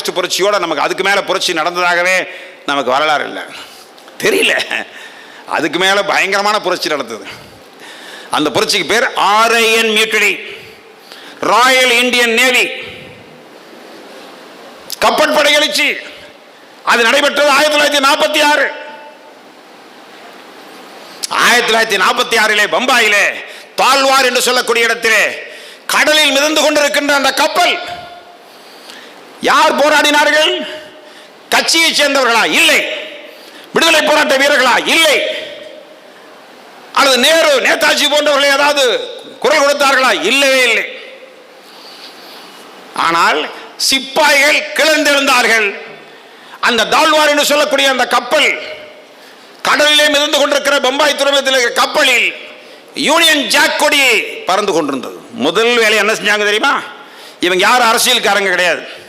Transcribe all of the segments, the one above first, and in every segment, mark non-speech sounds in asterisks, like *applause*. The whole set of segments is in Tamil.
ஆகஸ்ட் புரட்சியோட நமக்கு அதுக்கு மேலே புரட்சி நடந்ததாகவே நமக்கு வரலாறு இல்லை. தெரியல. அதுக்கு மேலே பயங்கரமான புரட்சி நடந்தது. அந்த புரட்சிக்கு பேர் RIN mutiny Royal Indian Navy கப்பற்படை எழுச்சி. அது நடைபெற்றது ஆயிரத்தி தொள்ளாயிரத்தி நாற்பத்தி ஆறு. ஆயிரத்தி தொள்ளாயிரத்தி நாற்பத்தி ஆறிலே பம்பாயிலே தாழ்வார் என்று சொல்லக்கூடிய இடத்திலே கடலில் மிதந்து கொண்டிருக்கின்ற அந்த கப்பல் யார் போராடினார்கள்? கட்சியைச் சேர்ந்தவர்களா? இல்லை. விடுதலை போராட்ட வீரர்களா? இல்லை. அல்லது நேரு நேதாஜி போன்றவர்கள் ஏதாவது குரல் கொடுத்தார்களா? இல்லவே இல்லை. ஆனால் சிப்பாய்கள் கிளர்ந்தெழுந்தார்கள். அந்த தாழ்வார் என்று சொல்லக்கூடிய அந்த கப்பல் கடலிலே மிதந்து கொண்டிருக்கிற பம்பாய் துறைமுகத்தில் கப்பலில் யூனியன் ஜாக் கொடி பறந்து கொண்டிருந்தது. முதல் வேலை என்ன செஞ்சாங்க தெரியுமா? இவங்க யாரும் அரசியல்காரங்க கிடையாது.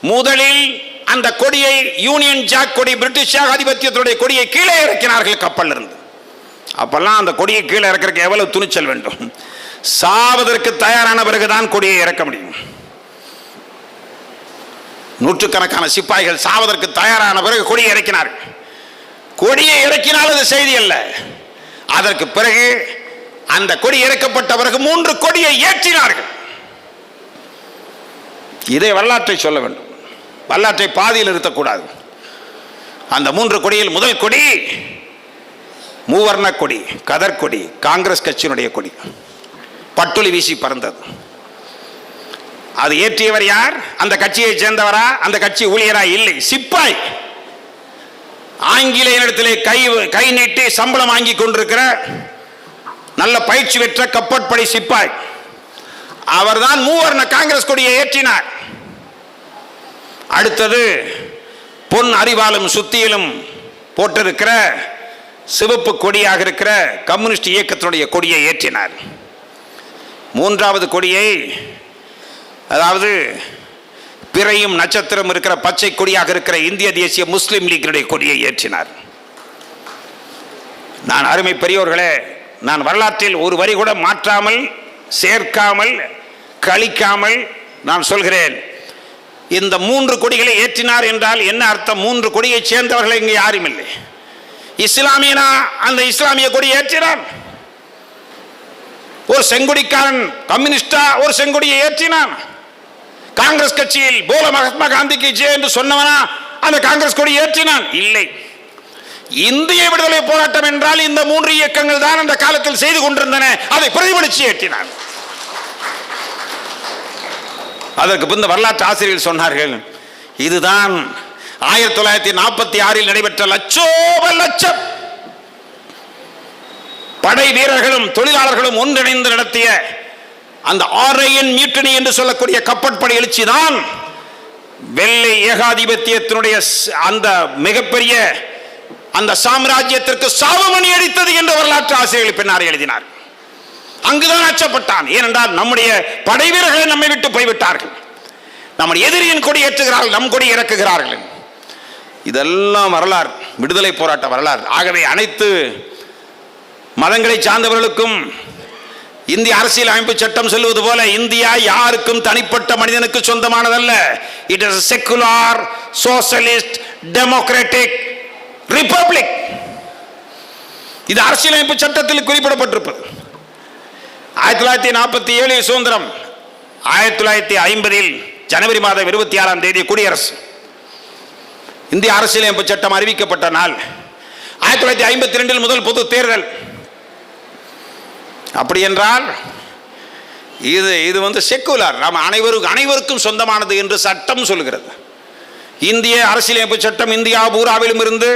முதலில் அந்த கொடியை யூனியன் ஜாக் கொடி பிரிட்டிஷ் ஆதிபத்தியத்துடைய கொடியை கீழே இறக்கினார்கள் கப்பல் இருந்து அப்பெல்லாம் அந்த கொடியை கீழே இறக்கிறதுக்கு எவ்வளவு துணிச்சல் வேண்டும். சாவதற்கு தயாரான பிறகுதான் கொடியை இறக்க முடியும். நூற்றுக்கணக்கான சிப்பாய்கள் சாவதற்கு தயாரான பிறகு கொடியை இறக்கினார்கள். கொடியை இறக்கினால் அது செய்தி அல்ல. அதற்கு பிறகு அந்த கொடி இறக்கப்பட்ட பிறகு மூன்று கொடியை ஏற்றினார்கள். இதை வரலாற்றை சொல்ல வேண்டும். வரலாற்றை பாதியில் நிறுத்தக்கூடாது. அந்த மூன்று கொடியில் முதல் கொடி மூவர்ண கொடி கதற்கொடி காங்கிரஸ் கட்சியினுடைய கொடி. பட்டுளி வீசி பறந்தது. அது ஏற்றியவர் யார்? அந்த கட்சியை சேர்ந்தவரா? அந்த கட்சி ஊழியரா? இல்லை. சிப்பாய். ஆங்கிலேயனிடத்திலே கை கை நீட்டி சம்பளம் வாங்கி கொண்டிருக்கிற நல்ல பயிற்சி பெற்ற கப்பற்படை சிப்பாய். அவர்தான் மூவர்ண காங்கிரஸ் கொடியை ஏற்றினார். அடுத்தது பொன் அறிவாலும் சுத்தியிலும் போட்டிருக்கிற சிவப்பு கொடியாக இருக்கிற கம்யூனிஸ்ட் இயக்கத்தினுடைய கொடியை ஏற்றினார். மூன்றாவது கொடியை அதாவது பிறையும் நட்சத்திரம் இருக்கிற பச்சை கொடியாக இருக்கிற இந்திய தேசிய முஸ்லீம் லீக்கினுடைய கொடியை ஏற்றினார். நான் அருமை பெரியோர்களே நான் வரலாற்றில் ஒரு வரி கூட மாற்றாமல் சேர்க்காமல் கழிக்காமல் நான் சொல்கிறேன். இந்த மூன்று கொடிகளை ஏற்றினார் என்றால் என்ன அர்த்தம்? மூன்று கொடியை சேர்ந்தவர்கள் இங்கே யாரும் இல்லை. இஸ்லாமியனா? அந்த இஸ்லாமிய கொடி ஏற்றினான். ஒரு செங்குடிக்காரன் கம்யூனிஸ்டா ஒரு செங்கொடியை ஏற்றினான். காங்கிரஸ் கட்சியில் போல மகாத்மா காந்திக்கு ஜே என்று சொன்னவனா அந்த காங்கிரஸ் கொடி ஏற்றினான். இல்லை. இந்திய விடுதலை போராட்டம் என்றால் இந்த மூன்று இயக்கங்கள் தான் அந்த காலத்தில் செய்து கொண்டிருந்தன. அதை பிரதிபலித்து ஏற்றினான். அதற்கு பிந்த வரலாற்று ஆசிரியர்கள் சொன்னார்கள் இதுதான் ஆயிரத்தி தொள்ளாயிரத்தி நாற்பத்தி ஆறில் நடைபெற்ற லட்சோப லட்சம் படை வீரர்களும் தொழிலாளர்களும் ஒன்றிணைந்து நடத்திய அந்த ஆரையன் மியூட்டனி என்று சொல்லக்கூடிய கப்பற்படை எழுச்சி தான் வெள்ளை ஏகாதிபத்தியத்தினுடைய அந்த மிகப்பெரிய அந்த சாம்ராஜ்யத்திற்கு சாவுமணி அடித்தது என்று வரலாற்று ஆசிரியர்கள் பின்னார் எழுதினார் அங்குதான் அச்சப்பட்டான். ஏனென்றால் நம்முடைய படைவீரர்கள் நம்மை விட்டு போய்விட்டார்கள். நம்முடைய எதிரியின் கொடி ஏற்றுகிறார்கள் நம் கொடி இறக்குகிறார்கள். இதெல்லாம் வரலாறு விடுதலை போராட்ட வரலாறு. ஆகவே அனைத்து மதங்களை சார்ந்தவர்களுக்கும் இந்திய அரசியல் அமைப்பு சட்டம் சொல்லுவது போல இந்தியா யாருக்கும் தனிப்பட்ட மனிதனுக்கு சொந்தமானதல்ல. It is secular socialist democratic republic இது அரசியலமைப்பு சட்டத்தில் குறிப்பிடப்பட்டிருப்பது. ஆயிரத்தி தொள்ளாயிரத்தி நாற்பத்தி ஏழு சுதந்திரம். ஆயிரத்தி தொள்ளாயிரத்தி ஐம்பதில் ஜனவரி மாதம் இருபத்தி ஆறாம் தேதி குடியரசு. இந்திய அரசியலமைப்பு சட்டம் அறிவிக்கப்பட்ட நாள். ஆயிரத்தி தொள்ளாயிரத்தி ஐம்பத்தி ரெண்டில் முதல் பொது தேர்தல். அப்படி என்றால் இது இது வந்து செக்குலார் நாம் அனைவருக்கும் அனைவருக்கும் சொந்தமானது என்று சட்டம் சொல்கிறது. இந்திய அரசியலமைப்பு சட்டம் இந்தியா பூராவிலும் இருந்து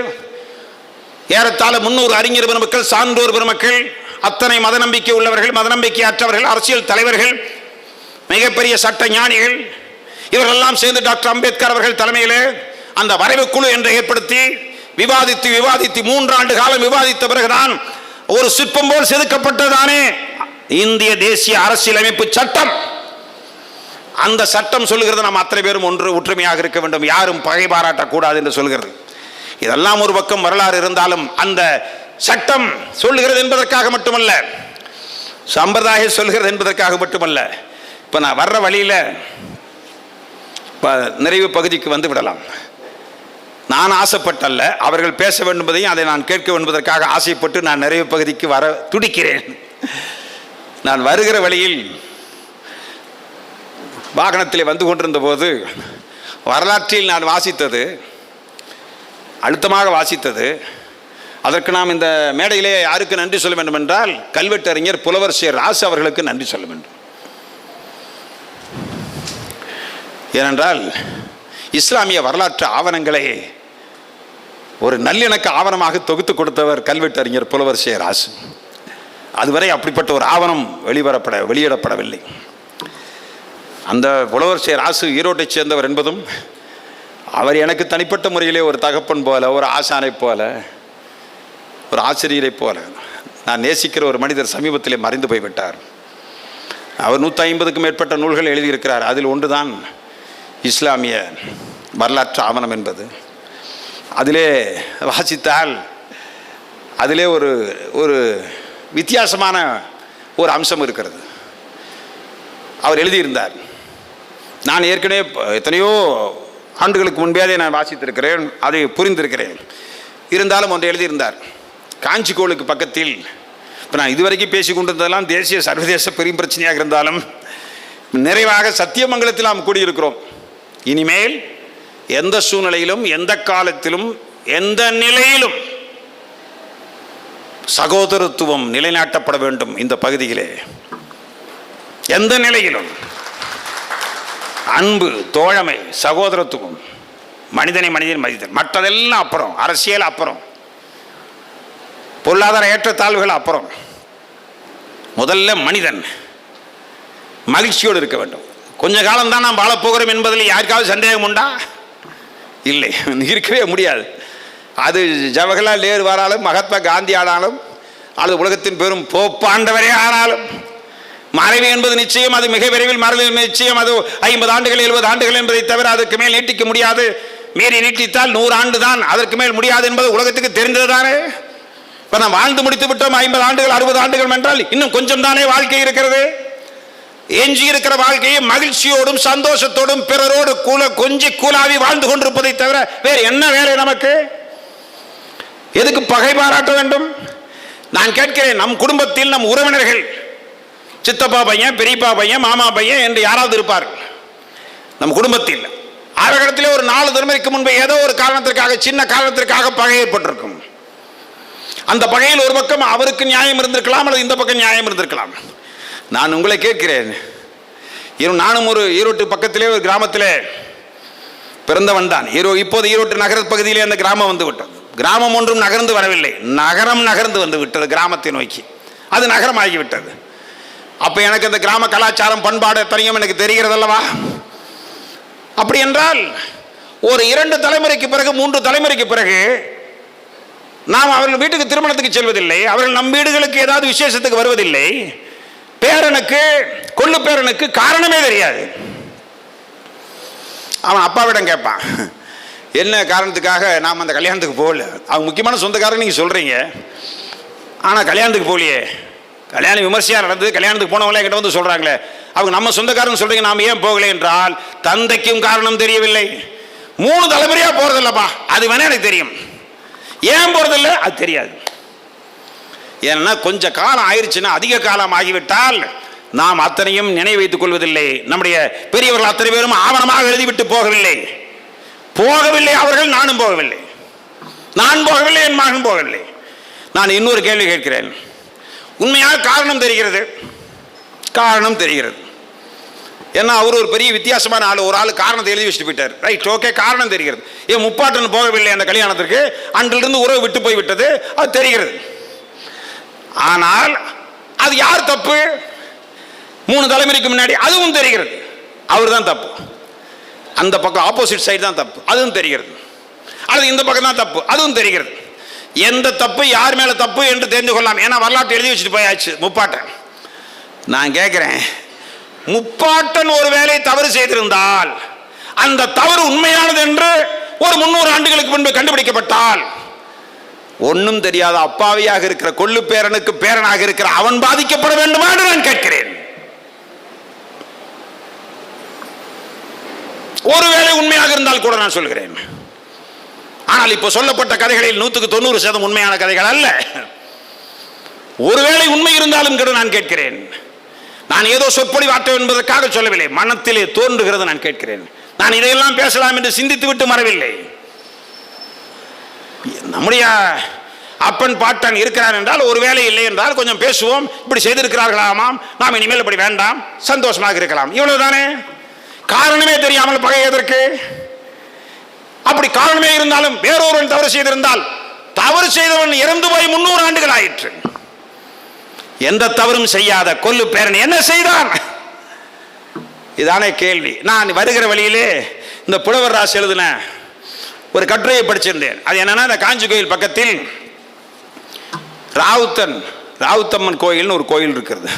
ஏறத்தாழ முன்னூறு அறிஞர் பெருமக்கள் சான்றோர் பெருமக்கள் அத்தனை மத நம்பிக்கை உள்ளவர்கள் மத நம்பிக்கை அற்றவர்கள் அரசியல் தலைவர்கள் மிகப்பெரிய சட்ட ஞானிகள் இவர்களெல்லாம் சேர்ந்து டாக்டர் அம்பேத்கர் அவர்கள் தலைமையிலே அந்த வரைவு குழு என்று ஏற்படுத்தி விவாதித்து விவாதித்து மூன்றாண்டு காலம் விவாதித்த பிறகுதான் ஒரு சிற்பம் போல் செதுக்கப்பட்டதானே. இந்திய தேசிய அரசியலமைப்பு சட்டம். அந்த சட்டம் சொல்லுகிறது நாம் அத்தனை பேரும் ஒன்று ஒற்றுமையாக இருக்க வேண்டும். யாரும் பகை பாராட்டக்கூடாது என்று சொல்கிறது இதெல்லாம் ஒரு பக்கம் வரலாறு இருந்தாலும் அந்த சட்டம் சொல்லுகிறது என்பதற்காக மட்டுமல்ல சம்பிரதாயம் சொல்கிறது என்பதற்காக மட்டுமல்ல இப்போ நான் வர்ற வழியில் ப- நிறைவு பகுதிக்கு வந்து விடலாம். நான் ஆசைப்பட்டல்ல அவர்கள் பேச வேண்டும்பதையும் அதை நான் கேட்க வேண்டுவதற்காக ஆசைப்பட்டு நான் நிறைவு பகுதிக்கு வர துடிக்கிறேன். நான் வருகிற வழியில் வாகனத்தில் வந்து கொண்டிருந்த போது வரலாற்றில் நான் வாசித்தது அழுத்தமாக வாசித்தது அதற்கு நாம் இந்த மேடையிலே யாருக்கு நன்றி சொல்ல வேண்டும் என்றால் கல்வெட்டறிஞர் புலவர் ராசு அவர்களுக்கு நன்றி சொல்ல வேண்டும். ஏனென்றால் இஸ்லாமிய வரலாற்று ஆவணங்களை ஒரு நல்லிணக்க ஆவணமாக தொகுத்து கொடுத்தவர் கல்வெட்டறிஞர் புலவர் சே ராசு. அதுவரை அப்படிப்பட்ட ஒரு ஆவணம் வெளிவரப்பட வெளியிடப்படவில்லை. அந்த புலவர் சே ராசு ஈரோட்டைச் சேர்ந்தவர் என்பதும் அவர் எனக்கு தனிப்பட்ட முறையிலே ஒரு தகப்பன் போல ஒரு ஆசானை போல ஒரு ஆசிரியரை போல. நான் நேசிக்கிற ஒரு மனிதர் சமீபத்திலே மறைந்து போய்விட்டார். அவர் நூற்றி ஐம்பதுக்கும் மேற்பட்ட நூல்கள் எழுதியிருக்கிறார். அதில் ஒன்றுதான் இஸ்லாமிய வரலாற்று ஆவணம் என்பது. அதிலே வாசித்தால் அதிலே ஒரு ஒரு வித்தியாசமான ஒரு அம்சம் இருக்கிறது. அவர் எழுதியிருந்தார். நான் ஏற்கனவே எத்தனையோ ஆண்டுகளுக்கு முன்பே அதை நான் வாசித்திருக்கிறேன் அதை புரிந்திருக்கிறேன். இருந்தாலும் ஒன்று எழுதியிருந்தார். காஞ்சிக்கோளுக்கு பக்கத்தில். இப்போ நான் இதுவரைக்கும் பேசி கொண்டிருந்ததெல்லாம் தேசிய சர்வதேச பெரும் பிரச்சனையாக இருந்தாலும் நிறைவாக சத்தியமங்கலத்தில் நாம் கூடியிருக்கிறோம். இனிமேல் எந்த சூழ்நிலையிலும் எந்த காலத்திலும் எந்த நிலையிலும் சகோதரத்துவம் நிலைநாட்டப்பட வேண்டும் இந்த பகுதியிலே. எந்த நிலையிலும் அன்பு தோழமை சகோதரத்துவம் மனிதனை மனிதன் மனிதன் மற்றதெல்லாம் அப்புறம் அரசியல் அப்புறம். பொருளாதார ஏற்றத்தாழ்வுகள் அப்புறம். முதல்ல மனிதன். மகிழ்ச்சியோடு இருக்க வேண்டும். கொஞ்ச காலம் தான் நாம் வாழப்போகிறோம் என்பதில் யாருக்காவது சந்தேகம் உண்டா? இல்லை. *laughs* இருக்கவே முடியாது. அது ஜவஹர்லால் நேரு ஆனாலும் மகாத்மா காந்தி ஆனாலும் அல்லது உலகத்தின் பெரும் போப்பாண்டவரே ஆனாலும் மறைவு என்பது நிச்சயம் அது மிக விரைவில் மறைவு நிச்சயம் அது ஐம்பது ஆண்டுகள் எழுபது ஆண்டுகள் என்பதை தவிர அதற்கு மேல் நீட்டிக்க முடியாது. மீறி நீட்டித்தால் நூறு ஆண்டு தான் அதற்கு மேல் முடியாது என்பது உலகத்துக்கு தெரிந்தது தானே இப்போ நாம் வாழ்ந்து முடித்து விட்டோம் ஐம்பது ஆண்டுகள் அறுபது ஆண்டுகள் என்றால் இன்னும் கொஞ்சம் தானே வாழ்க்கை இருக்கிறது? எஞ்சி இருக்கிற வாழ்க்கையை மகிழ்ச்சியோடும் சந்தோஷத்தோடும் பிறரோடு கூல கொஞ்சி கூலாவி வாழ்ந்து கொண்டிருப்பதை தவிர வேறு என்ன வேலை நமக்கு? எதுக்கு பகை பாராட்ட வேண்டும்? நான் கேட்கிறேன் நம் குடும்பத்தில் நம் உறவினர்கள் சித்தப்பா பையன் பெரியப்பா பையன் மாமா பையன் என்று யாராவது இருப்பார்கள்? நம் குடும்பத்தில். அவர்களிடத்திலே ஒரு நாலு தலைமுறைக்கு முன்பு ஏதோ ஒரு காரணத்திற்காக சின்ன காரணத்திற்காக பகை ஏற்பட்டிருக்கும். அந்த பகையில் ஒரு பக்கம் அவருக்கு நியாயம் இருந்திருக்கலாம் அல்லது இந்த பக்கம் நியாயம் இருந்திருக்கலாம். நான் உங்களை கேட்கிறேன். நானும் ஒரு ஈரோட்டு பக்கத்திலே ஒரு கிராமத்திலே பிறந்தவன் தான். ஈரோ இப்போது ஈரோட்டு நகர பகுதியிலே அந்த கிராமம் வந்து விட்டது. கிராமம் ஒன்றும் நகர்ந்து வரவில்லை. நகரம் நகர்ந்து வந்து விட்டது கிராமத்தை நோக்கி. அது நகரமாகிவிட்டது அப்போ எனக்கு அந்த கிராம கலாச்சாரம் பண்பாடு எத்தனையும் எனக்கு தெரிகிறது அல்லவா? அப்படி என்றால் ஒரு இரண்டு தலைமுறைக்கு பிறகு மூன்று தலைமுறைக்கு பிறகு நாம் அவர்கள் வீட்டுக்கு திருமணத்துக்கு செல்வதில்லை. அவர்கள் நம் வீடுகளுக்கு ஏதாவது விசேஷத்துக்கு வருவதில்லை. பேரனுக்கு கொள்ளு பேரனுக்கு காரணமே தெரியாது. அவன் அப்பாவிடம் கேட்பான் என்ன காரணத்துக்காக நாம் அந்த கல்யாணத்துக்கு போகல? அவங்க முக்கியமான சொந்தக்காரன் நீங்கள் சொல்கிறீங்க ஆனால் கல்யாணத்துக்கு போகலையே. கல்யாணம் விமர்சையாக நடந்தது. கல்யாணத்துக்கு போனவங்களே என்கிட்ட வந்து சொல்கிறாங்களே அவங்க நம்ம சொந்தக்காரன் சொல்கிறீங்க நாம் ஏன் போகலை? என்றால் தந்தைக்கும் காரணம் தெரியவில்லை. மூணு தலைமுறையாக போகிறதில்லப்பா அது வேணா எனக்கு தெரியும். ஏன் போகிறதில்ல அது தெரியாது. ஏன்னா கொஞ்சம் காலம் ஆயிடுச்சுன்னா அதிக காலம் ஆகிவிட்டால் நாம் அத்தனையும் நினைவு வைத்துக் கொள்வதில்லை. நம்முடைய பெரியவர்கள் அத்தனை பேரும் ஆவணமாக எழுதிவிட்டு போகவில்லை. போகவில்லை அவர்கள் நானும் போகவில்லை. நான் போகவில்லை என் மகன் போகவில்லை. நான் இன்னொரு கேள்வி கேட்கிறேன். உண்மையாக காரணம் தெரிகிறது? காரணம் தெரிகிறது. ஏன்னா அவர் ஒரு பெரிய வித்தியாசமான ஆள். ஒரு ஆள் காரணத்தை எழுதி வச்சுட்டு போயிட்டார். ரைட் ஓகே காரணம் தெரிகிறது. ஏன் முப்பாட்டன் போகவில்லை அந்த கல்யாணத்திற்கு? அன்றிலிருந்து உறவு விட்டு போய் விட்டது. அது தெரிகிறது. ஆனால் அது யார் தப்பு? மூணு தலைமுறைக்கு முன்னாடி அதுவும் தெரிகிறது. அவர் தான் தப்பு. அந்த பக்கம் ஆப்போசிட் சைடு தான் தப்பு. அதுவும் தெரிகிறது. அல்லது இந்த பக்கம் தான் தப்பு. அதுவும் தெரிகிறது. எந்த தப்பு யார் மேலே தப்பு என்று தெரிந்து கொள்ளலாம் ஏன்னா வரலாற்று எழுதி வச்சுட்டு போயாச்சு முப்பாட்டை. நான் கேட்குறேன் முப்பாட்டன் ஒரு வேலை தவறு செய்திருந்தால் அந்த தவறு உண்மையானது என்று ஒரு முன்னூறு ஆண்டுகளுக்கு முன்பு கண்டுபிடிக்கப்பட்டால் ஒன்றும் தெரியாத அப்பாவியாக இருக்கிற கொள்ளு பேரனுக்கு பேரனாக இருக்கிற அவன் பாதிக்கப்பட வேண்டுமா என்று நான் கேட்கிறேன். ஒருவேளை உண்மையாக இருந்தால் கூட நான் சொல்கிறேன். ஆனால் இப்போ சொல்லப்பட்ட கதைகளில் நூற்றுக்கு தொண்ணூறு சதம் உண்மையான கதைகள் அல்ல. ஒருவேளை உண்மை இருந்தாலும் கூட நான் கேட்கிறேன். நான் ஏதோ சொற்பொழி வாட்டம் என்பதற்காக சொல்லவில்லை. மனத்திலே தோன்றுகிறது நான் கேட்கிறேன். நான் இதையெல்லாம் பேசலாம் என்று சிந்தித்து விட்டு மறவில்லை. நம்முடைய அப்பன் பாட்டன் இருக்கிறார் என்றால் ஒரு வேலை இல்லை என்றால் கொஞ்சம் பேசுவோம். இப்படி செய்திருக்கிறார்களாமாம். நாம் இனிமேல் இப்படி வேண்டாம். சந்தோஷமாக இருக்கலாம். இவ்வளவுதானே? காரணமே தெரியாமல் பகை எதற்கு அப்படி காரணமே இருந்தாலும் வேறொருவன் தவறு செய்திருந்தால் தவறு செய்தவன் இறந்து போய் முன்னூறு ஆண்டுகள் ஆயிற்று. எந்த தவறும் செய்யாத கொல்லு பேரன் என்ன செய்தான்? இதானே கேள்வி. நான் வருகிற வழியிலே இந்த புலவர் ராசி எழுதின ஒரு கட்டுரையை படிச்சிருந்தேன். அது என்னன்னா இந்த காஞ்சி கோயில் பக்கத்தில் ராவுத்தன் ராவுத்தம்மன் கோயில்னு ஒரு கோயில் இருக்கிறது.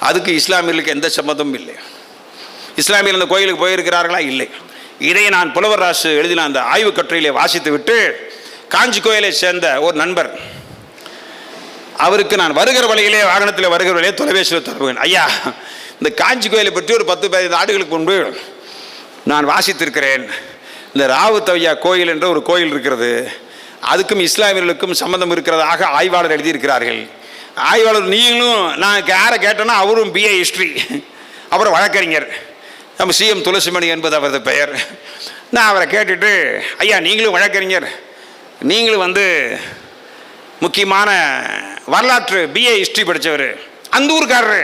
அதுக்கு இஸ்லாமியர்களுக்கு எந்த சம்மந்தமும் இல்லை. இஸ்லாமியர் அந்த கோயிலுக்கு போயிருக்கிறார்களா? இல்லை. இதை நான் புலவர் ராசு எழுதின அந்த ஆய்வு கட்டுரையிலே வாசித்து விட்டு காஞ்சி கோயிலை சேர்ந்த ஒரு நண்பர் அவருக்கு நான் வருகிற வழியிலே வாகனத்தில் வருகிற வழியே தொலைபேசியில் தொடர்புகிறேன். ஐயா இந்த காஞ்சி கோயிலை பற்றி ஒரு பத்து பதினைந்து ஆண்டுகளுக்கு முன்பு நான் வாசித்திருக்கிறேன். இந்த ராவுத்தவையா கோயில் என்ற ஒரு கோயில் இருக்கிறது. அதுக்கும் இஸ்லாமியர்களுக்கும் சம்பந்தம் இருக்கிறதாக ஆய்வாளர் எழுதியிருக்கிறார்கள். ஆய்வாளர் நீங்களும் நான் யாரை கேட்டேன்னா அவரும் பிஏ ஹிஸ்ட்ரி அப்புறம் வழக்கறிஞர். நம்ம சிஎம் துளசிமணி என்பது அவரது பெயர். நான் அவரை கேட்டுட்டு ஐயா நீங்களும் வழக்கறிஞர். நீங்களும் வந்து முக்கியமான வரலாற்று பிஏ ஹிஸ்ட்ரி படித்தவர் அந்த ஊருக்காரரு.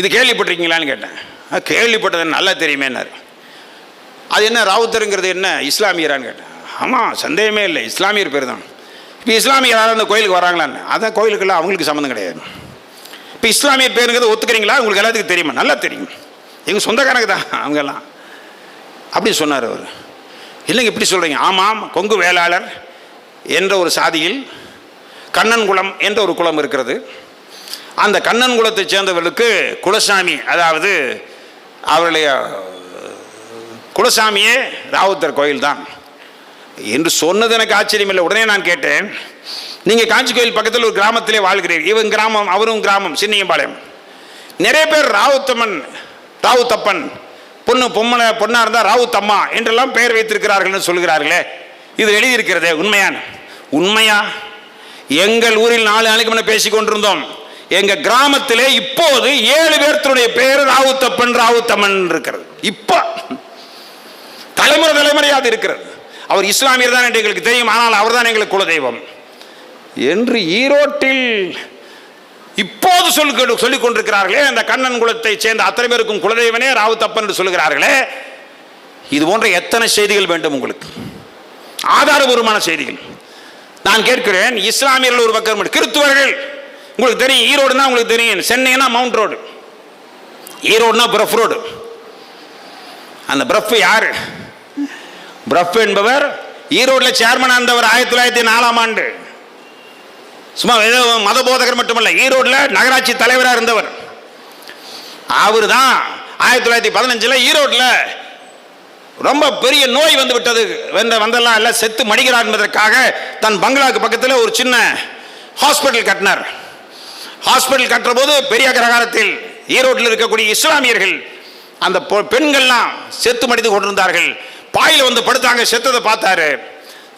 இது கேள்விப்பட்டிருக்கீங்களான்னு கேட்டேன். கேள்விப்பட்டது நல்லா தெரியுமேனார் அது என்ன ராவுத்தருங்கிறது என்ன? இஸ்லாமியரான்னு கேட்டேன். ஆமாம் சந்தேகமே இல்லை. இஸ்லாமியர் பேர் தான் இப்போ இஸ்லாமியர் யாரும் அந்த கோயிலுக்கு வராங்களான்னு. அதான் கோயிலுக்கெல்லாம் அவங்களுக்கு சம்மந்தம் கிடையாது. இப்போ இஸ்லாமியர் பேருங்கிறத ஒத்துக்கிறீங்களா? உங்களுக்கு எல்லாத்துக்கும் தெரியுமா? நல்லா தெரியும். எங்கள் சொந்தக்காரங்க தான் அவங்கெல்லாம். அப்படி சொன்னார் அவர். இல்லைங்க இப்படி சொல்கிறீங்க ஆமாம் கொங்கு வேளாளர் என்ற ஒரு சாதியில் கண்ணன்குளம் என்ற ஒரு குளம் இருக்கிறது. அந்த கண்ணன் குலத்தைச் சேர்ந்தவர்களுக்கு குலசாமி அதாவது அவருடைய குலசாமியே ராவுத்தர் கோயில் தான் என்று சொன்னது எனக்கு ஆச்சரியம் இல்லை உடனே நான் கேட்டேன் நீங்கள் காஞ்சி கோயில் பக்கத்தில் ஒரு கிராமத்திலே வாழ்கிறீர். இவன் கிராமம் அவரும் கிராமம் சின்னியம்பாளையம். நிறைய பேர் ராவுத்தம்மன் ராவுத்தப்பன் பொண்ணு பொம்மனை பொண்ணாக இருந்தால் ராவுத்தம்மா என்றெல்லாம் பெயர் வைத்திருக்கிறார்கள்னு சொல்கிறார்களே. இது எழுதியிருக்கிறதே உண்மையான உண்மையா? எங்கள் ஊரில் நாலு நாளைக்கு முன்ன பேசி கொண்டிருந்தோம் எங்க கிராமத்திலே இப்போது ஏழு பேர்த்துடைய பெயர் ராவுத்தப்பன் ராவுத்தம்மன் இருக்கிறது. இப்போ தலைமுறை தலைமுறையாக இருக்கிறது. அவர் இஸ்லாமியர் தான் என்று எங்களுக்கு தெரியும். ஆனால் அவர் தான் எங்களுக்கு குலதெய்வம். என்று ஈரோட்டில் இப்போது சொல்லி சொல்லிக் கொண்டிருக்கிறார்களே அந்த கண்ணன் குலத்தை சேர்ந்த அத்தனை பேருக்கும் குலதெய்வனே ராவுத்தப்பன் என்று சொல்லுகிறார்களே இது போன்ற எத்தனை செய்திகள் வேண்டும் உங்களுக்கு? ஆதாரபூர்வமான செய்திகள். நான் கேட்கிறேன் இஸ்லாமியர்கள் ஒரு பக்கம் கிறித்துவர்கள் உங்களுக்கு தெரியும் ஈரோடுனா உங்களுக்கு தெரியும் சென்னைனா மவுண்ட் ரோடு ஈரோடுனா பிரஃப் ரோடு அந்த பிரஃப் யார்? பிரஃப் என்பவர் ஈரோட்டில் சேர்மனாக இருந்தவர் ஆயிரத்தி தொள்ளாயிரத்தி நாலாம் ஆண்டு. சும்மா ஏதோ மத போதகர் மட்டுமல்ல ஈரோட்டில் நகராட்சி தலைவராக இருந்தவர். அவர் தான் ஆயிரத்தி தொள்ளாயிரத்தி பதினஞ்சில் ஈரோட்டில் ரொம்ப பெரிய நோய் வந்து விட்டது. வந்த வந்தெல்லாம் எல்லாம் செத்து மடிகிறார் என்பதற்காக தன் பங்களாக்கு பக்கத்தில் ஒரு சின்ன ஹாஸ்பிட்டல் கட்டினார். ஹாஸ்பிட்டல் கட்டுற போது பெரிய கிரகாரத்தில் ஈரோட்டில் இருக்கக்கூடிய இஸ்லாமியர்கள் அந்த பொ- பெண்கள்லாம் செத்து மடித்து கொண்டிருந்தார்கள். பாயில் வந்து படுத்தாங்க செத்ததை பார்த்தாரு.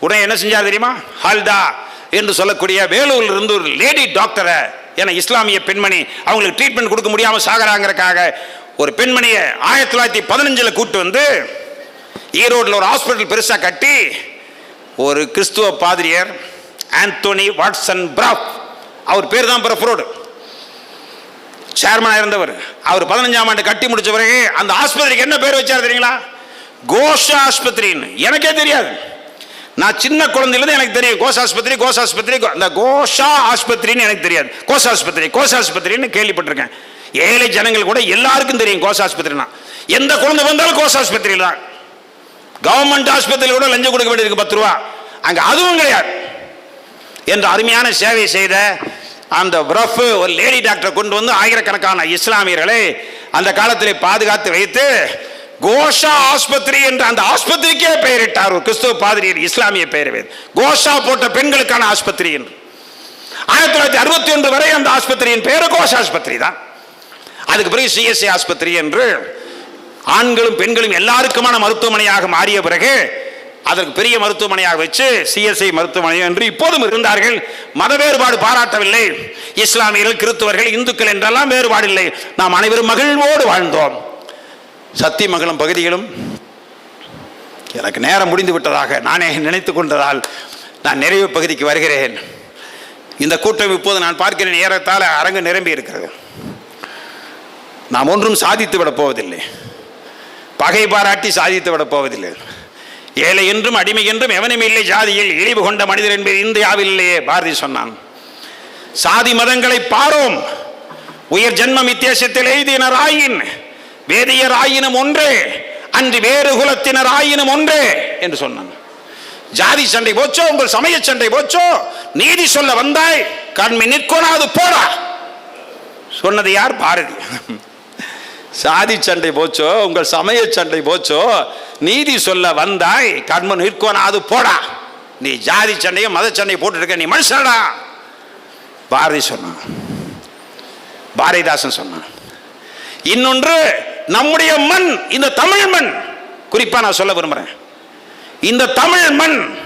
உடனே என்ன செஞ்சார் தெரியுமா? ஹால்டா என்று சொல்லக்கூடிய வேலூரில் இருந்து ஒரு லேடி டாக்டரை என இஸ்லாமிய பெண்மணி அவங்களுக்கு ட்ரீட்மெண்ட் கொடுக்க முடியாமல் சாகிறாங்கிறக்காக ஒரு பெண்மணியை ஆயிரத்தி தொள்ளாயிரத்தி பதினஞ்சில் கூட்டு வந்து ஈரோட்டில் ஒரு ஹாஸ்பிட்டல் பெருசாக கட்டி ஒரு கிறிஸ்துவ பாதிரியர் ஆந்தோனி வாட்சன் பிராப். அவர் பேர் தான் பிரஃப்ரோடு சேர்மனாக இருந்தவர். அவர் பதினஞ்சாம் ஆண்டு கட்டி முடிச்ச பிறகு அந்த ஆஸ்பத்திரிக்கு என்ன பேர் வச்சார் தெரியுங்களா? கோஷ ஆஸ்பத்திரின்னு. எனக்கே தெரியாது. நான் சின்ன குழந்தையிலேருந்து எனக்கு தெரியும். கோஷ ஆஸ்பத்திரி கோஷ ஆஸ்பத்திரி அந்த கோஷா ஆஸ்பத்திரின்னு எனக்கு தெரியாது. கோஷ ஆஸ்பத்திரி கோஷ ஆஸ்பத்திரின்னு கேள்விப்பட்டிருக்கேன். ஏழை ஜனங்கள் கூட எல்லாருக்கும் தெரியும் கோஷ ஆஸ்பத்திரினா எந்த குழந்தை வந்தாலும் கோஷ ஆஸ்பத்திரியில் தான் கவர்மெண்ட் ஆஸ்பத்திரியில் கூட லஞ்சம் கொடுக்க வேண்டியிருக்கு பத்து ரூபா. அங்கே அதுவும் கிடையாது. என்ற அருமையான சேவை செய்த அந்த பிரஃப் ஒரு லேடி டாக்டரை கொண்டு வந்து ஆயிரக்கணக்கான இஸ்லாமியர்களை அந்த காலத்தில் பாதுகாத்து வைத்து கோஷா ஆஸ்பத்திரி என்று அந்த ஆஸ்பத்திரிக்கே பெயரிட்டார். ஒரு கிறிஸ்துவ பாதிரியர் இஸ்லாமிய பெயர் கோஷா போட்ட பெண்களுக்கான ஆஸ்பத்திரி என்று. ஆயிரத்தி தொள்ளாயிரத்தி அறுபத்தி ஒன்று வரை அந்த ஆஸ்பத்திரியின் பெயர் கோஷா ஆஸ்பத்திரி தான். அதுக்கு பிறகு சிஎஸ்சி ஆஸ்பத்திரி என்று ஆண்களும் பெண்களும் எல்லாருக்குமான மருத்துவமனையாக மாறிய பிறகு அதற்கு பெரிய மருத்துவமனையாக வச்சு சிஎஸ்ஐ மருத்துவமனை என்று இப்போதும் இருந்தார்கள். மத வேறுபாடு பாராட்டவில்லை. இஸ்லாமியர்கள் கிறிஸ்தவர்கள் இந்துக்கள் என்றெல்லாம் வேறுபாடு இல்லை நாம் அனைவரும் மகிழ்வோடு வாழ்ந்தோம். சத்தியமங்கலம் பகுதிகளும் எனக்கு நேரம் முடிந்து விட்டதாக நானே நினைத்து கொண்டதால் நான் நிறைவு பகுதிக்கு வருகிறேன். இந்த கூட்டம் இப்போது நான் பார்க்கிறேன் நேரத்தால் அரங்கு நிரம்பி இருக்கிறது நாம் ஒன்றும் சாதித்து விடப் போவதில்லை. பகை பாராட்டி சாதித்து விடப் போவதில்லை. ஏழை என்றும் அடிமை என்றும் எவனும் இல்லை ஜாதியில். இழிவு கொண்ட மனிதர் என்பது இந்தியாவிலேயே பாரதி சொன்னான். சாதி மதங்களை பாரோம். உயர் ஜென்மம் வித்தியாசத்தில் எய்தினர் ஆயின் வேதியர் ஆயினும் ஒன்றே. அன்று வேறு குலத்தினர் ஆயினும் ஒன்றே என்று சொன்னான். ஜாதி சண்டை போச்சோ உங்கள் சமய சண்டை போச்சோ? நீதி சொல்ல வந்தாய். கண்மை நிற்கொணாது போடா. சொன்னது யார்? பாரதி. சாதி சண்டை போச்சோ உங்கள் சமய சண்டை போச்சோ நீதி சொல்ல வந்தாய் கண்ம அது போடா. நீ ஜாதி சண்டையும் மத சண்டையும் போட்டுருக்க இருக்க நீ மனுஷனடா. பாரதி சொன்னான். பாரதிதாசன் சொன்னான். இன்னொன்று நம்முடைய மண் இந்த தமிழ் மண். குறிப்பா நான் சொல்ல விரும்புகிறேன் இந்த தமிழ் மண்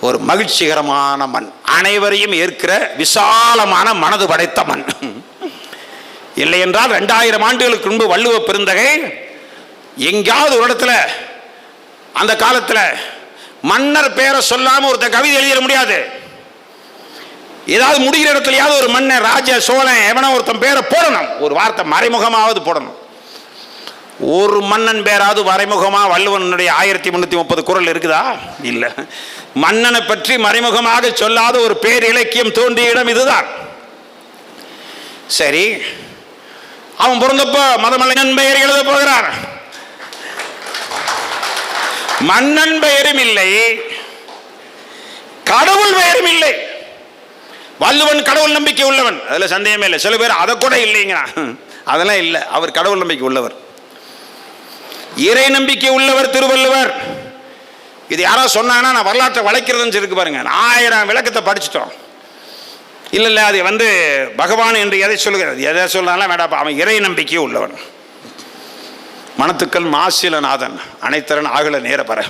ஒரு மகிழ்ச்சிகரமான மண். அனைவரையும் ஏற்கிற விசாலமான மனது படைத்த மண். இல்லை என்றால் ரெண்டாயிரம் ஆண்டுகளுக்கு முன்பு வள்ளுவ பெருந்தகை எங்கேயாவது ஒரு இடத்துல அந்த காலத்தில் மன்னர் பேரை சொல்லாமல் ஒருத்தன் கவிதை எழுதிட முடியாது. ஏதாவது முடிகிற இடத்துலையாவது ஒரு மன்னர் ராஜ சோழன் எவனோ ஒருத்தன் பேரை போடணும். ஒரு வார்த்தை மறைமுகமாவது போடணும். ஒரு மன்னன் பேராவது மறைமுகமாக வள்ளுவனுடைய ஆயிரத்தி முந்நூற்றி முப்பது குரல் இருக்குதா? இல்லை. மன்னனை பற்றி மறைமுகமாக சொல்லாத ஒரு பேர் இலக்கியம் தோன்றிய இடம் இதுதான். சரி அவன் பிறந்தப்போ மதமல்லன் பெயர் எழுத போகிறார். மன்னன் பெயரும் இல்லை. கடவுள் பெயரும் இல்லை. வள்ளுவன் கடவுள் நம்பிக்கை உள்ளவன். அதில் சந்தேகமே இல்லை. சில பேர் அதை கூட இல்லைங்க அதெல்லாம் இல்லை. அவர் கடவுள் நம்பிக்கை உள்ளவர். இறை நம்பிக்கை உள்ளவர் திருவள்ளுவர். இது யாரோ சொன்னாங்கன்னா நான் வரலாற்றை வளைக்கிறதுன்னு இருக்கு பாருங்க. ஆயிரம் விளக்கத்தை படிச்சுட்டோம். இல்லை இல்லை அது வந்து பகவான் என்று எதை சொல்லுகிறது எதை சொன்னாலும் வேண்டாம் அவன் இறை நம்பிக்கை உள்ளவன். மனத்துக்கள் மாசிலநாதன் அனைத்தரன் ஆகல நேரப்பற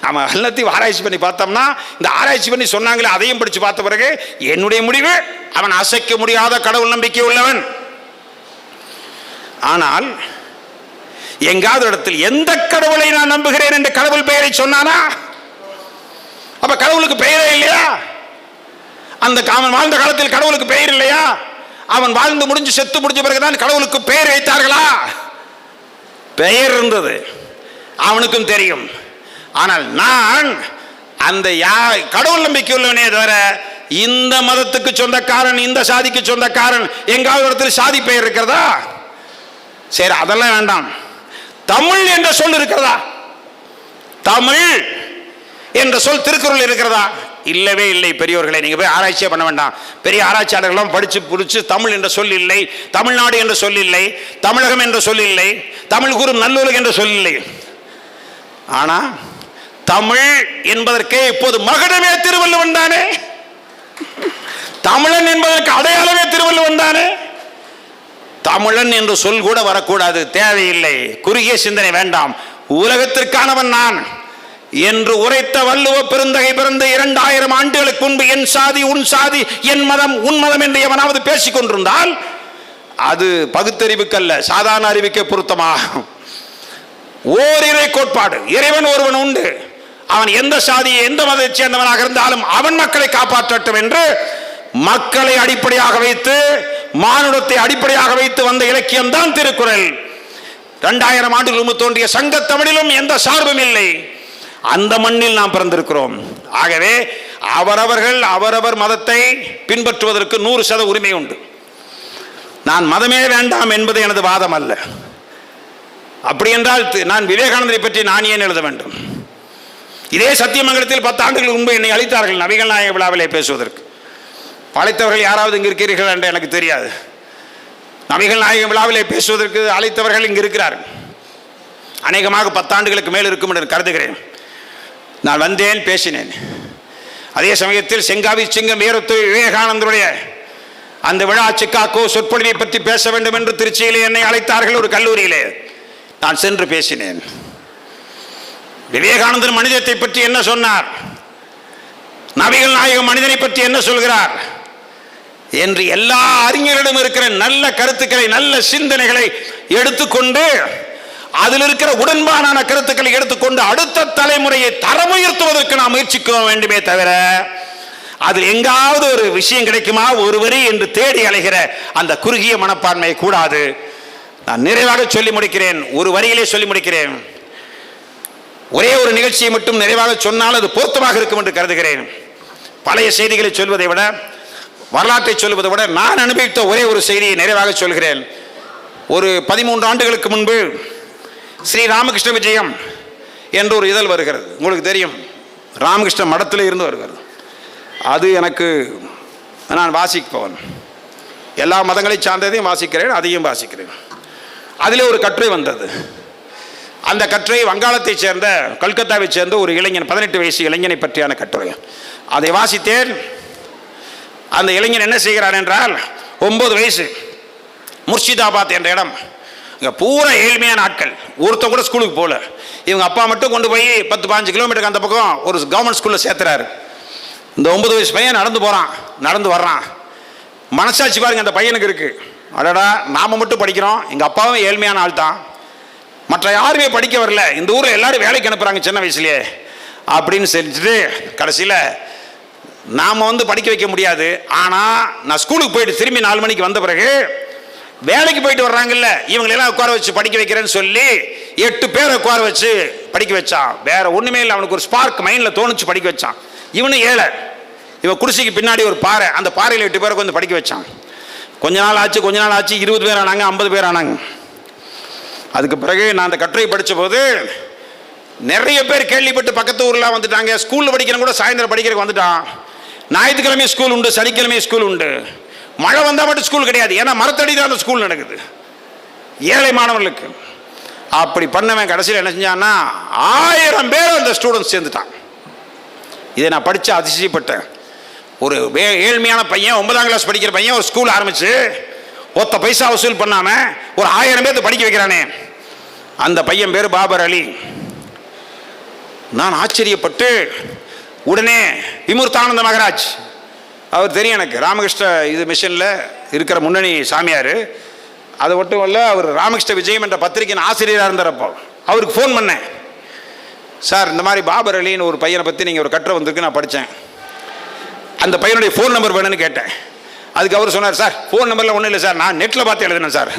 அவன் எல்லாத்தையும் ஆராய்ச்சி பண்ணி பார்த்தோம்னா இந்த ஆராய்ச்சி பண்ணி சொன்னாங்களே அதையும் படித்து பார்த்த பிறகு என்னுடைய முடிவு அவன் அசைக்க முடியாத கடவுள் நம்பிக்கை உள்ளவன். ஆனால் எங்காவது இடத்தில் எந்த கடவுளை நான் நம்புகிறேன் என்று கடவுள் பெயரை சொன்னானா? அப்ப கடவுளுக்கு பெயரே இல்லையா? அந்த அவன் வாழ்ந்த காலத்தில் கடவுளுக்கு பெயர் இல்லையா? அவன் வாழ்ந்து முடிஞ்சு செத்து முடிஞ்ச பிறகுதான் கடவுளுக்கு பெயர் வைத்தார்களா? பெயர் இருந்தது. அவனுக்கும் தெரியும். ஆனால் நான் அந்த யா கடவுள் நம்பிக்கை உள்ளவனே தவிர இந்த மதத்துக்கு சொந்தக்காரன் இந்த சாதிக்கு சொந்தக்காரன் எங்காவது இடத்துல சாதி பெயர் இருக்கிறதா? சரி அதெல்லாம் வேண்டாம். தமிழ் என்ற சொல் இருக்கிறதா? தமிழ் என்ற சொல் திருக்குறள் இருக்கிறதா? இல்லவே இல்லை பெரியோர்களை நீங்கள் போய் ஆராய்ச்சியே பண்ண வேண்டாம். பெரிய ஆராய்ச்சியாளர்களும் படித்து பிடிச்சி தமிழ் என்ற சொல் இல்லை தமிழ்நாடு என்ற சொல் இல்லை தமிழகம் என்ற சொல் இல்லை தமிழ் கூறும் நல்லுலகம் என்ற சொல் இல்லை ஆனா தமிழ் என்பதற்கே இப்போது மகனமே திருவள்ளுவன் தானே? தமிழன் என்பதற்கு அடையாளமே திருவள்ளுவன் தானே? தமிழன் என்று சொல் கூட வரக்கூடாது தேவையில்லை. குறுகிய சிந்தனை வேண்டாம். உலகத்திற்கானவன் நான். என்று உரைத்த வள்ளுவ பெருந்தகை பிறந்த இரண்டாயிரம் ஆண்டுகளுக்கு முன்பு என் சாதி உன் சாதி என் மதம் உன் மதம் என்று எவனாவது பேசிக் கொண்டிருந்தால் அது பகுத்தறிவுக்கல்ல சாதாரண அறிவுக்கே பொருத்தமாகும். ஓரிரை கோட்பாடு. இறைவன் ஒருவன் உண்டு. அவன் எந்த சாதியை எந்த மதத்தை சேர்ந்தவனாக இருந்தாலும் அவன் மக்களை காப்பாற்றட்டும் என்று மக்களை அடிப்படையாக வைத்து மானுடத்தை அடிப்படையாக வைத்து வந்த இலக்கியம்தான் திருக்குறள். இரண்டாயிரம் ஆண்டுகளுக்கு தோன்றிய சங்க தமிழிலும் எந்த சார்பும் இல்லை. அந்த மண்ணில் நாம் பிறந்திருக்கிறோம். ஆகவே அவரவர்கள் அவரவர் மதத்தை பின்பற்றுவதற்கு நூறு சத உரிமை உண்டு. நான் மதமே வேண்டாம் என்பது எனது வாதம் அல்ல. அப்படி என்றால் நான் விவேகானந்தரை பற்றி நான் ஏன் எழுத வேண்டும்? இதே சத்தியமங்கலத்தில் பத்து ஆண்டுகள் முன்பு என்னை அழைத்தார்கள் நபிகள் நாயக விழாவிலே பேசுவதற்கு. அழைத்தவர்கள் யாராவது இங்கு இருக்கிறீர்கள் என்று எனக்கு தெரியாது. நபிகள் நாயக விழாவிலே பேசுவதற்கு அழைத்தவர்கள் இங்கு இருக்கிறார்கள். அநேகமாக பத்தாண்டுகளுக்கு மேல் இருக்கும் என்று கருதுகிறேன். நான் வந்தேன் பேசினேன். அதே சமயத்தில் செங்காவி சிங்கம் வீரத்து விவேகானந்தருடைய அந்த விழா சிக்காக்கோ சொற்பொழிவை பற்றி பேச வேண்டும் என்று திருச்சியிலே என்னை அழைத்தார்கள் ஒரு கல்லூரியிலே. நான் சென்று பேசினேன். விவேகானந்தர் மனிதத்தை பற்றி என்ன சொன்னார்? நபிகள் நாயகம் மனிதனை பற்றி என்ன சொல்கிறார்? என்று எல்லா அறிஞர்களிடம் இருக்கிற நல்ல கருத்துக்களை நல்ல சிந்தனைகளை எடுத்துக்கொண்டு அதில் இருக்கிற உடன்பாடான கருத்துக்களை எடுத்துக்கொண்டு அடுத்த தலைமுறையை தரம் உயர்த்துவதற்கு நாம் முயற்சிக்க வேண்டுமே தவிர அதில் எங்காவது ஒரு விஷயம் கிடைக்குமா? ஒரு வரி என்று தேடி அலைகிற அந்த குறுகிய மனப்பான்மை கூடாது. நான் நிறைவாக சொல்லி முடிக்கிறேன். ஒரு வரியிலே சொல்லி முடிக்கிறேன். ஒரே ஒரு நிகழ்ச்சியை மட்டும் நிறைவாக சொன்னால் அது பொருத்தமாக இருக்கும் என்று கருதுகிறேன். பழைய செய்திகளை சொல்வதை விட வரலாற்றை சொல்வதை விட நான் அனுபவித்த ஒரே ஒரு செய்தியை நிறைவாக சொல்கிறேன். ஒரு பதிமூன்று ஆண்டுகளுக்கு முன்பு ஸ்ரீ ராமகிருஷ்ண விஜயம் என்ற ஒரு இதழ் வருகிறது. உங்களுக்கு தெரியும். ராமகிருஷ்ண மடத்தில் இருந்து வருகிறது. அது எனக்கு நான் வாசிப்பவன் எல்லா மதங்களை சார்ந்ததையும் வாசிக்கிறேன் அதையும் வாசிக்கிறேன். அதில் ஒரு கட்டுரை வந்தது. அந்த கட்டுரை வங்காளத்தைச் சேர்ந்த கல்கத்தாவைச் சேர்ந்த ஒரு இளைஞன் பதினெட்டு வயசு இளைஞனை பற்றியான கட்டுரை. அதை வாசித்தேன். அந்த இளைஞன் என்ன செய்கிறான் என்றால் ஒன்பது வயசு முர்ஷிதாபாத் என்ற இடம். இங்கே பூரா ஏழ்மையான ஆட்கள். ஒருத்தன் கூட ஸ்கூலுக்கு போகல. இவங்க அப்பா மட்டும் கொண்டு போய் பத்து பாஞ்சு கிலோமீட்டருக்கு அந்த பக்கம் ஒரு கவர்மெண்ட் ஸ்கூலில் சேர்த்துறாரு. இந்த ஒன்பது வயசு பையன் நடந்து போகிறான் நடந்து வர்றான். மனசாட்சி பாருங்க அந்த பையனுக்கு இருக்கு. அடடா நாம் மட்டும் படிக்கிறோம் எங்கள் அப்பாவும் ஏழ்மையான ஆள் தான் மற்ற யாருமே படிக்க வரல இந்த ஊரில் எல்லாரும் வேலைக்கு அனுப்புகிறாங்க சின்ன வயசுலயே. அப்படின்னு செஞ்சுட்டு கடைசியில் நாம் வந்து படிக்க வைக்க முடியாது. ஆனால் நான் ஸ்கூலுக்கு போயிட்டு திரும்பி நாலு மணிக்கு வந்த பிறகு வேலைக்கு போயிட்டு வர்றாங்கல்ல இவங்களெல்லாம் உட்கார வச்சு படிக்க வைக்கிறேன்னு சொல்லி எட்டு பேரை உட்கார வச்சு படிக்க வச்சான். வேற ஒன்றுமே இல்லை அவனுக்கு ஒரு ஸ்பார்க் மைண்டில் தோணுச்சு படிக்க வச்சான். இவனு ஏழை. இவன் குடிசைக்கு பின்னாடி ஒரு பாறை அந்த பாறையில் எட்டு பேரை கொஞ்சம் படிக்க வச்சான். கொஞ்ச நாள் ஆச்சு கொஞ்ச நாள் ஆச்சு இருபது பேர் ஆனாங்க ஐம்பது பேர் ஆனாங்க. அதுக்கு பிறகு நான் அந்த கட்டுரை படித்த போது நிறைய பேர் கேள்விப்பட்டு பக்கத்து ஊரில் வந்துட்டாங்க. ஸ்கூலில் படிக்கிறவங்க கூட சாயந்தரம் படிக்கிறதுக்கு வந்துட்டான். ஞாயிற்றுக்கிழமை ஸ்கூல் உண்டு சனிக்கிழமை ஸ்கூல் உண்டு. மழை வந்தால் மட்டும் ஸ்கூல் கிடையாது. ஏன்னா மரத்தடி தான் அந்த ஸ்கூல் நடக்குது. ஏழை மாணவர்களுக்கு. அப்படி பண்ணவன் கடைசியில் என்ன செஞ்சான்னா ஆயிரம் பேர் அந்த ஸ்டூடெண்ட்ஸ் சேர்ந்துட்டான். இதை நான் படித்து அதிசயப்பட்டேன். ஒரு வே ஏழ்மையான பையன் ஒன்பதாம் கிளாஸ் படிக்கிற பையன் ஒரு ஸ்கூல் ஆரம்பித்து ஒத்த பைசா வசூல் பண்ணாமல் ஒரு ஆயிரம் பேர்த்து படிக்க வைக்கிறானே. அந்த பையன் பேர் பாபர் அலி. நான் ஆச்சரியப்பட்டு உடனே விமுர்த்தானந்த மகராஜ். அவர் தெரியும் எனக்கு. ராமகிருஷ்ண இது மிஷனில் இருக்கிற முன்னணி சாமியார். அது மட்டும் இல்ல அவர் ராமகிருஷ்ண விஜயம் என்ற பத்திரிகையின் ஆசிரியராக இருந்தாரப்போ அவருக்கு ஃபோன் பண்ணேன். சார் இந்த மாதிரி பாபர் அலின்னு ஒரு பையனை பற்றி நீங்கள் ஒரு கட்டுரை வந்திருக்கு நான் படித்தேன் அந்த பையனுடைய ஃபோன் நம்பர் வேணும்னு கேட்டேன். அதுக்கு அவர் சொன்னார் சார் ஃபோன் நம்பரில் ஒன்றும் இல்லை சார். நான் நெட்டில் பார்த்து எழுதினேன் சார்.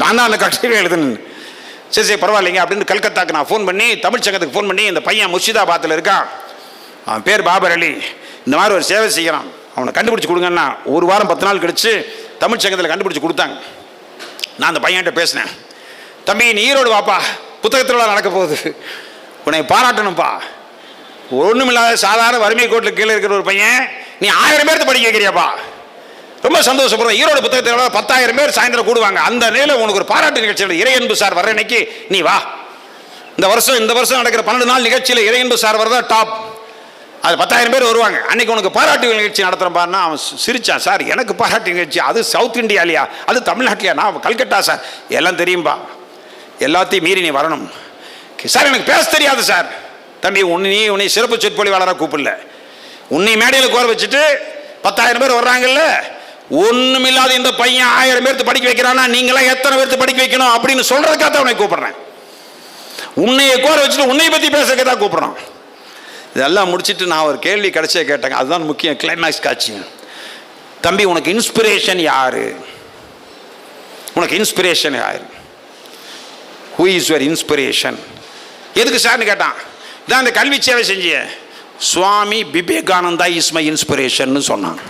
நான் தான் அந்த கட்டுரையில் எழுதினேன். சரி சரி பரவாயில்லைங்க அப்படின்னு கல்கத்தாக்கு நான் ஃபோன் பண்ணி தமிழ் சங்கத்துக்கு ஃபோன் பண்ணி இந்த பையன் முர்ஷிதாபாத்தில் இருக்கான். அவன் பேர் பாபர் அலி. இந்த மாதிரி ஒரு சேவை செய்கிறான் அவனை கண்டுபிடிச்சி கொடுங்கன்னா ஒரு வாரம் பத்து நாள் கழிச்சு தமிழ் சங்கத்தில் கண்டுபிடிச்சி கொடுத்தாங்க. நான் அந்த பையன்கிட்ட பேசினேன். தம்பி நீ ஈரோடு வாப்பா. புத்தகத்தில் நடக்க போகுது. உன்னை பாராட்டணும்ப்பா ஒன்றுமில்லாத சாதாரண வறுமை கோட்டில் கீழே இருக்கிற ஒரு பையன் நீ ஆயிரம் பேர்த்து படிக்க வைக்கிறியாப்பா. ரொம்ப சந்தோஷப்படுறேன் ஈரோடு புத்தகத்தில் பத்தாயிரம் பேர் சாயந்தரம் கூடுவாங்க. அந்த நிலையில் உனக்கு ஒரு பாராட்டு நிகழ்ச்சியில் இறையன்பு சார் வர்ற இன்னைக்கு நீ வா. இந்த வருஷம் இந்த வருஷம் நடக்கிற பன்னெண்டு நாள் நிகழ்ச்சியில் இறையன்பு சார் வரதா டாப். அது பத்தாயிரம் பேர் வருவாங்க. அன்னைக்கு உனக்கு பாராட்டு நிகழ்ச்சி நடத்துகிறப்பாருன்னா அவன் சிரித்தான் சார் எனக்கு பாராட்டு நிகழ்ச்சி. அது சவுத் இந்தியாலையா? அது தமிழ்நாட்டிலையா? நான் கல்கட்டா சார். எல்லாம் தெரியும்பா. எல்லாத்தையும் மீறி நீ வரணும். சார் எனக்கு பேச தெரியாது சார். தம்பி உன்னை நீ உன்னை சிறப்பு சொற்பொழிவாளராக கூப்பிடல. உன்னை மேடையில் கோர வச்சுட்டு பத்தாயிரம் பேர் வர்றாங்கல்ல. ஒன்றுமில்லாத இந்த பையன் ஆயிரம் பேர்த்து படிக்க வைக்கிறானா நீங்களாம் எத்தனை பேர்த்து படிக்க வைக்கணும்? அப்படின்னு சொல்கிறதுக்காக தான் உன்னை கூப்பிட்றேன். உன்னையை கோர வச்சுட்டு உன்னை பற்றி பேசுறதுக்கு தான் கூப்பிட்றோம். இதெல்லாம் முடிச்சுட்டு நான் ஒரு கேள்வி கிடச்சே கேட்டேங்க. அதுதான் முக்கியம் கிளைமேக்ஸ் காட்சி தம்பி உனக்கு இன்ஸ்பிரேஷன் யார்? உனக்கு இன்ஸ்பிரேஷன் யார்? ஹூ இஸ் யுவர் இன்ஸ்பிரேஷன் எதுக்கு சார்னு கேட்டான். இதான் அந்த கல்வி சேவை செஞ்சிய Swami Vivekananda is my inspiration சொன்னான்.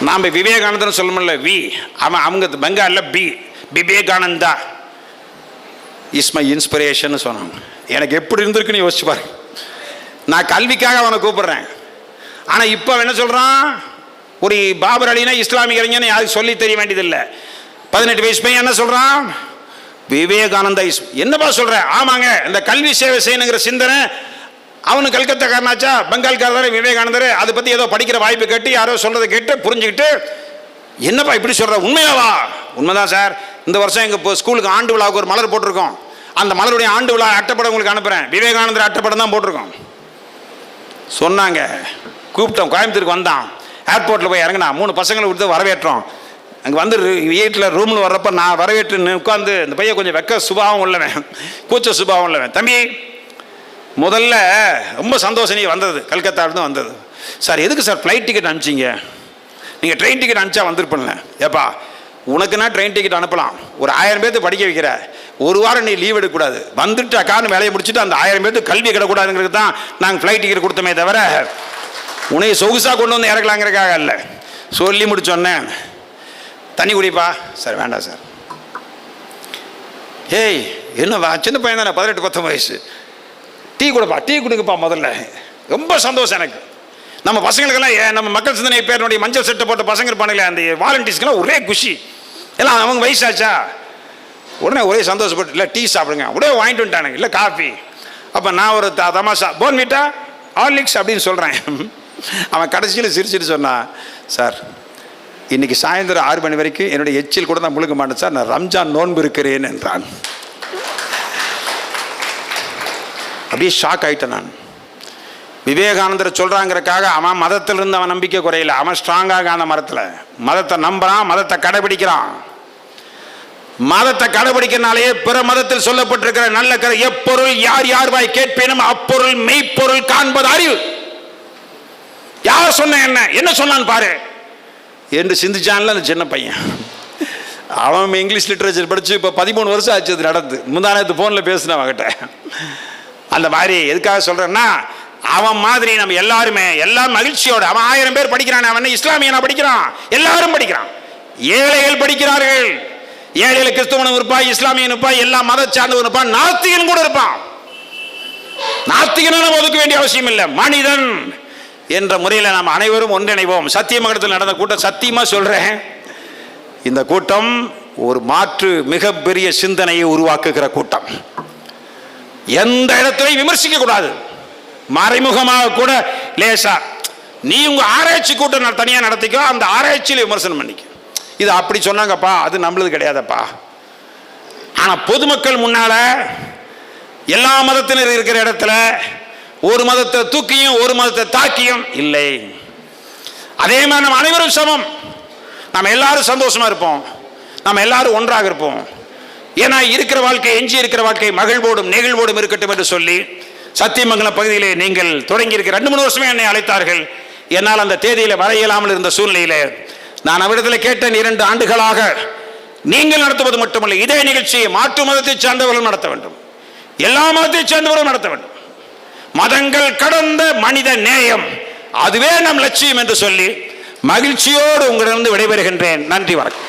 நாம் விவேகானந்தன் சொல்ல முடியல வி அவன் அவங்க பெங்காலில் பி விவேகானந்தா. இஸ் மை இன்ஸ்பிரேஷன் சொன்னாங்க. எனக்கு எப்படி இருந்திருக்குன்னு யோசிச்சு பாரு நான் கல்விக்காக அவனை கூப்பிடுறேன். ஆனால் இப்போ என்ன சொல்கிறான் ஒரு பாபர் அலினா இஸ்லாமிய அறிஞன்னு யாருக்கு சொல்லி தெரிய வேண்டியதில்லை. பதினெட்டு வயசு பையன் என்ன சொல்கிறான் விவேகானந்தா இஸ் என்னப்பா சொல்கிறேன் ஆமாங்க இந்த கல்வி சேவை செய்யணுங்கிற சிந்தனை அவனு கல்கத்தாக்காரனாச்சா? பங்கால்காரர் விவேகானந்தர் அதை பற்றி ஏதோ படிக்கிற வாய்ப்பு கேட்டு யாரோ சொல்கிறத கேட்டு புரிஞ்சுக்கிட்டு என்னப்பா இப்படி சொல்கிற உண்மையாவா? உண்மைதான் சார். இந்த வருஷம் எங்கள் ஸ்கூலுக்கு ஆண்டு விழாவுக்கு ஒரு மலர் போட்டிருக்கோம். அந்த மலருடைய ஆண்டு விழா அட்டைப்படம் உங்களுக்கு அனுப்புகிறேன் விவேகானந்தர் அட்டைப்படம் தான் போட்டிருக்கோம். சொன்னாங்க. கூப்பிட்டோம். கோயம்புத்தூருக்கு வந்தான். ஏர்போர்ட்டில் போய் இறங்கினா மூணு பசங்களை விட்டு வரவேற்றோம். அங்கே வந்து வீட்டில் ரூமில் வர்றப்ப நான் வரவேற்றுன்னு உட்காந்து இந்த பையன் கொஞ்சம் வெக்க சுபாவம் உள்ளவன் கூச்ச சுபாவம் உள்ளவன். தம்பி முதல்ல ரொம்ப சந்தோஷம் நீ வந்தது. கல்கத்தாவிலேருந்து வந்தது. சார் எதுக்கு சார் ஃப்ளைட் டிக்கெட் அனுப்பிச்சிங்க? நீங்கள் ட்ரெயின் டிக்கெட் அனுப்பிச்சா வந்திருப்பேன்ல. ஏப்பா உனக்குன்னா ட்ரெயின் டிக்கெட் அனுப்பலாம். ஒரு ஆயிரம் பேர்த்து படிக்க வைக்கிற. ஒரு வாரம் நீ லீவ் எடுக்கக்கூடாது. வந்துட்டு அக்கான்னு வேலையை முடிச்சுட்டு அந்த ஆயிரம் பேர்த்து கல்வி கிடக்கூடாதுங்கிறது தான் நாங்கள் ஃப்ளைட் டிக்கெட் கொடுத்தோமே தவிர உன்னை சொகுசாக கொண்டு வந்து இறக்கலாங்கிறக்காக இல்லை சொல்லி முடிச்சோன்னே தண்ணி குடிப்பா. சார் வேண்டாம் சார். ஏய் என்னவா? சின்ன பையன் தானே பதினெட்டு பத்தொம்பது வயசு. டீ கொடுப்பா. டீ கொடுங்கப்பா முதல்ல. ரொம்ப சந்தோஷம் எனக்கு. நம்ம பசங்களுக்கெல்லாம் நம்ம மக்கள் சிந்தனை பேரனுடைய மஞ்சள் சட்டை போட்ட பசங்க இருப்பானுங்களே அந்த வாலண்டியர்ஸ்க்கெல்லாம் ஒரே குஷி. எல்லாம் அவங்க வயசாச்சா உடனே ஒரே சந்தோஷப்பட்டு இல்லை டீ சாப்பிடுங்க. உடனே வாங்கிட்டு வந்துட்டானுங்க. இல்லை காஃபி. அப்போ நான் ஒரு த தமாஷா போன் மீட்டா? ஆர்லிக்ஸ் அப்படின்னு சொல்கிறேன் அவன் கடைசியில் சிரிச்சிட்டு சொன்னான் சார் இன்னைக்கு சாயந்தரம் ஆறு மணி வரைக்கும் என்னுடைய எச்சில் கூட நான் முழுக்க மாட்டேன் சார். நான் ரம்ஜான் நோன்பு இருக்கிறேன் என்றான். அப்படியே ஷாக் ஆகிட்டேன் நான். விவேகானந்தர் சொல்கிறாங்கிறக்காக அவன் மதத்தில் இருந்து அவன் நம்பிக்கை குறையில. அவன் ஸ்ட்ராங்காக அந்த மரத்தில் மதத்தை நம்புறான் மதத்தை கடைபிடிக்கிறான். மதத்தை கடைபிடிக்கிறனாலேயே பிற மதத்தில் சொல்லப்பட்டிருக்கிற நல்ல கரு எப்பொருள் யார் யார் வாய் கேட்பேனும் அப்பொருள் மெய்ப்பொருள் காண்பது அறிவு. யார் சொன்ன என்ன? என்ன சொன்னான் பாரு. என்று சிந்திச்சான்ல அந்த சின்ன பையன். அவன் இங்கிலீஷ் லிட்ரேச்சர் படித்து இப்போ பதிமூணு வருஷம் ஆச்சு அது நடந்து. முந்தானத்து ஃபோனில் பேசினேன் அவன்கிட்ட. அந்த மாதிரி எதுக்காக சொல்கிறேன்னா அவன் மாதிரி நம்ம எல்லாருமே எல்லாம் மகிழ்ச்சியோட அவன் ஆயிரம் பேர் படிக்கிறான் அவன் என்ன இஸ்லாமியனா படிக்கிறான்? எல்லாரும் படிக்கிறான். ஏழைகள் படிக்கிறார்கள். ஏழைகள் கிறிஸ்துவனும் இருப்பான் இஸ்லாமியன் இருப்பான் எல்லா மத சார்ந்தவன் இருப்பான் நாத்திகன் கூட இருப்பான். நாஸ்திகனை நம்ம ஒதுக்க வேண்டிய அவசியம் இல்லை. மனிதன் என்ற முறையில் நாம் அனைவரும் ஒன்றிணைவோம். சத்தியமங்கலத்தில் நடந்த கூட்டம் சத்தியமாக சொல்கிறேன் இந்த கூட்டம் ஒரு மாற்று மிகப்பெரிய சிந்தனையை உருவாக்குகிற கூட்டம். எந்த இடத்திலையும் விமர்சிக்க கூடாது. மறைமுகமாக கூட லேசா. நீ உங்க ஆராய்ச்சி கூட்டம் நட- தனியாக நடத்திக்கோ அந்த ஆராய்ச்சியில் விமர்சனம் பண்ணிக்க. இது அப்படி சொன்னாங்கப்பா அது நம்மளது கிடையாதப்பா. ஆனால் பொதுமக்கள் முன்னால எல்லா மதத்தினர் இருக்கிற இடத்துல ஒரு மதத்தை தூக்கியும் ஒரு மதத்தை தாக்கியும் இல்லை. அதே மாதிரி நம்ம அனைவரும் சமம். நம்ம எல்லாரும் சந்தோஷமா இருப்போம். நம்ம எல்லாரும் ஒன்றாக இருப்போம். ஏன்னா இருக்கிற வாழ்க்கை எஞ்சி இருக்கிற வாழ்க்கை மகிழ்வோடும் நெகிழ்வோடும் இருக்கட்டும் என்று சொல்லி சத்தியமங்கலம் பகுதியிலே நீங்கள் தொடங்கியிருக்க ரெண்டு மூணு வருஷமே என்னை அழைத்தார்கள். என்னால் அந்த தேதியில வர இயலாமல் இருந்த சூழ்நிலையில நான் அவரிடத்தில் கேட்டேன் இரண்டு ஆண்டுகளாக நீங்கள் நடத்துவது மட்டுமல்ல இதே நிகழ்ச்சியை மாற்று மதத்தை சார்ந்தவர்களும் நடத்த வேண்டும். எல்லா மதத்தை சேர்ந்தவர்களும் நடத்த வேண்டும். மதங்கள் கடந்த மனித நேயம். அதுவே நம் லட்சியம் என்று சொல்லி மகிழ்ச்சியோடு உங்களிடம் விடைபெறுகின்றேன். நன்றி வணக்கம்.